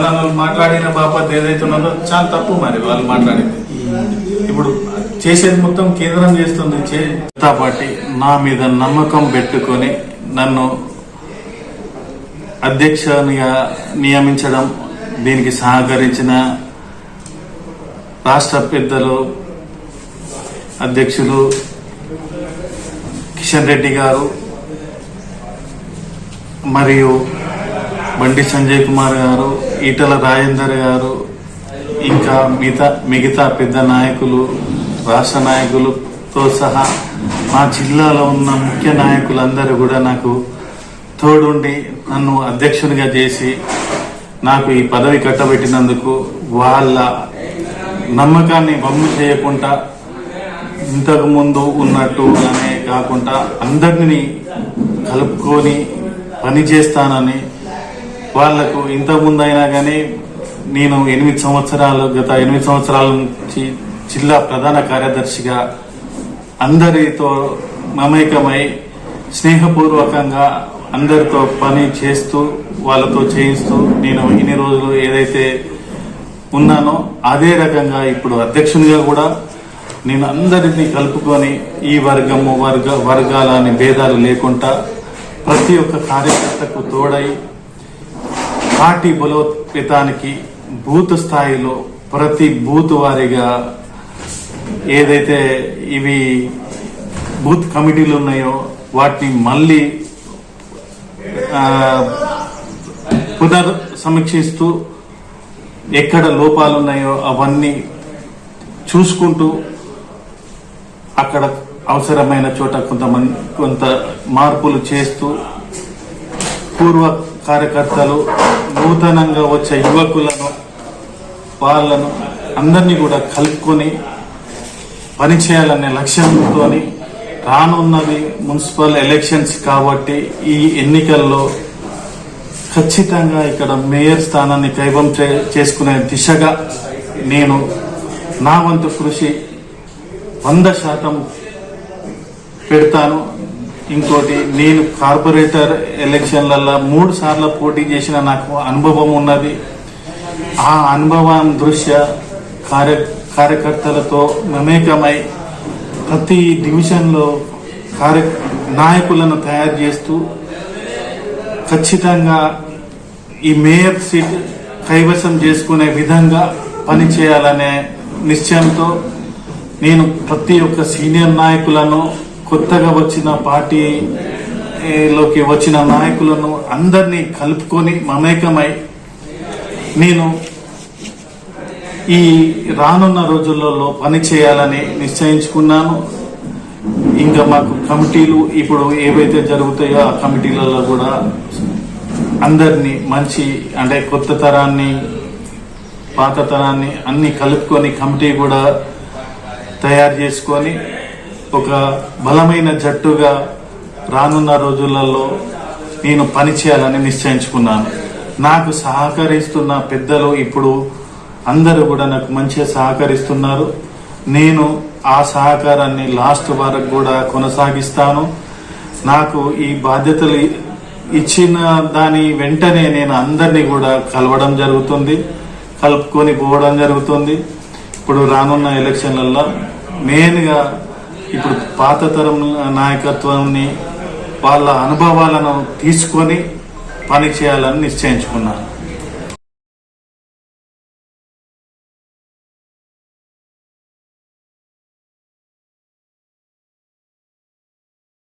వాళ్ళు మాట్లాడిన బాపత్ ఏదైతే ఉన్నదో చాలా తప్పు మరి వాళ్ళు మాట్లాడింది. ఇప్పుడు చేసేది మొత్తం కేంద్రం చేస్తుంది. జనతా పార్టీ నా మీద నమ్మకం పెట్టుకొని నన్ను అధ్యక్షునిగా నియమించడం దీనికి సహకరించిన రాష్ట్ర పెద్దలు అధ్యక్షులు కిషన్ రెడ్డి గారు మరియు బండి సంజయ్ కుమార్ గారు ఈటల రాజేందర్ గారు ఇంకా మిగతా మిగతా పెద్ద నాయకులు రాష్ట్ర నాయకులతో సహా మా జిల్లాలో ఉన్న ముఖ్య నాయకులందరూ కూడా నాకు తోడుండి నన్ను అధ్యక్షునిగా చేసి నాకు ఈ పదవి కట్టబెట్టినందుకు వాళ్ళ నమ్మకాన్ని బొమ్మ చేయకుండా ఇంతకు ముందు ఉన్నట్టు అనే కాకుండా అందరినీ కలుపుకొని పని చేస్తానని వాళ్ళకు ఇంతకుముందు అయినా కానీ నేను ఎనిమిది సంవత్సరాలు గత ఎనిమిది సంవత్సరాల నుంచి జిల్లా ప్రధాన కార్యదర్శిగా అందరితో మమేకమై స్నేహపూర్వకంగా అందరితో పని చేస్తూ వాళ్ళతో చేయిస్తూ నేను ఇన్ని రోజులు ఏదైతే ఉన్నానో అదే రకంగా ఇప్పుడు అధ్యక్షునిగా కూడా నేను అందరినీ కలుపుకొని ఈ వర్గము వర్గ వర్గాలని భేదాలు లేకుండా ప్రతి ఒక్క కార్యకర్తకు తోడై పార్టీ బలోపేతానికి బూత్ స్థాయిలో ప్రతి బూత్ వారీగా ఏదైతే ఇవి బూత్ కమిటీలు ఉన్నాయో వాటిని మళ్ళీ పునర్ సమీక్షిస్తూ ఎక్కడ లోపాలు ఉన్నాయో అవన్నీ చూసుకుంటూ అక్కడ అవసరమైన చోట కొంతమంది కొంత మార్పులు చేస్తూ పూర్వ కార్యకర్తలు నూతనంగా వచ్చే యువకులను వాళ్ళను అందరినీ కూడా కలుపుకొని పనిచేయాలనే లక్ష్యంతో రానున్నది మున్సిపల్ ఎలక్షన్స్ కాబట్టి ఈ ఎన్నికల్లో ఖచ్చితంగా ఇక్కడ మేయర్ స్థానాన్ని కైవం చే- చేసుకునే దిశగా నేను నా వంతు కృషి వంద శాతం పెడతాను. ఇంకోటి నేను కార్పొరేటర్ ఎలక్షన్లలో మూడు సార్లు పోటీ చేసిన నాకు అనుభవం ఉన్నది. ఆ అనుభవం దృష్ట్యా కార్య కార్యకర్తలతో మమేకమై ప్రతి డివిజన్లో కార్య నాయకులను తయారు చేస్తూ ఖచ్చితంగా ఈ మేయర్ సీట్ కైవసం చేసుకునే విధంగా పనిచేయాలనే నిశ్చయంతో నేను ప్రతి ఒక్క సీనియర్ నాయకులను కొత్తగా వచ్చిన పార్టీలోకి వచ్చిన నాయకులను అందరినీ కలుపుకొని మమేకమై నేను ఈ రానున్న రోజులలో పని చేయాలని నిశ్చయించుకున్నాను. ఇంకా మాకు కమిటీలు ఇప్పుడు ఏవైతే జరుగుతాయో ఆ కమిటీలలో కూడా అందరినీ మంచి అంటే కొత్త తరాన్ని పాత తరాన్ని అన్ని కలుపుకొని కమిటీ కూడా తయారు చేసుకొని ఒక బలమైన జట్టుగా రానున్న రోజులలో నేను పనిచేయాలని నిశ్చయించుకున్నాను. నాకు సహకరిస్తున్న పెద్దలు ఇప్పుడు అందరూ కూడా నాకు మంచిగా సహకరిస్తున్నారు. నేను ఆ సహకారాన్ని లాస్ట్ వరకు కూడా కొనసాగిస్తాను. నాకు ఈ బాధ్యతలు ఇచ్చిన దాని వెంటనే నేను అందరినీ కూడా కలవడం జరుగుతుంది కలుపుకొని పోవడం జరుగుతుంది. ఇప్పుడు రానున్న ఎలక్షన్లలో మెయిన్గా ఇప్పుడు పాత తరం నాయకత్వాన్ని వాళ్ళ అనుభవాలను తీసుకొని పని చేయాలని నిశ్చయించుకున్నాను.